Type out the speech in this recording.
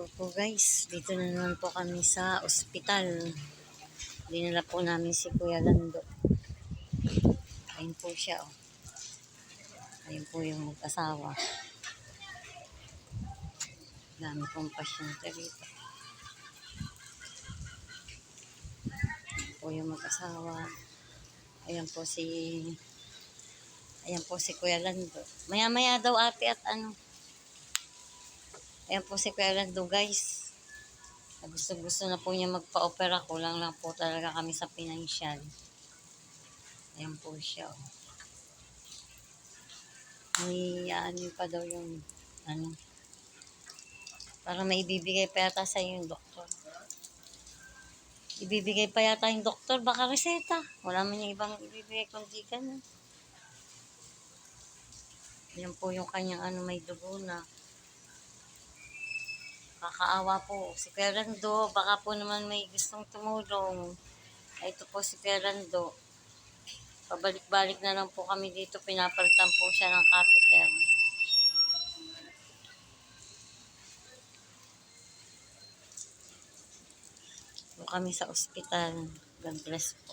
Ito po guys, dito na naman po kami sa ospital. Dinala po namin si Kuya Lando. Ayun po siya oh. Ayun po yung mag-asawa. Dami pong pasyente rito. Ayun po yung mag-asawa. Ayan po si Ayan po si Kuya Lando. Maya-maya daw ate at ano. Ayan po si Kuya Lando guys. Gusto gusto na po niya magpa-opera. Kulang lang po talaga kami sa financial. Ayan po siya. oh. May ano pa daw yung ano. Para may ibibigay pa yata sa yung doktor. Ibibigay pa yata yung doktor. Baka reseta. Wala man yung ibang ibibigay kundi ganun. Yan po yung kanyang ano may dugo na. Kakaawa po. Si Ferrando, baka po naman may gustong tumulong. Ay, Ito po si Ferrando. Pabalik-balik na lang po kami dito. Pinapalitan po siya ng catheter. Po kami sa ospital. God bless po.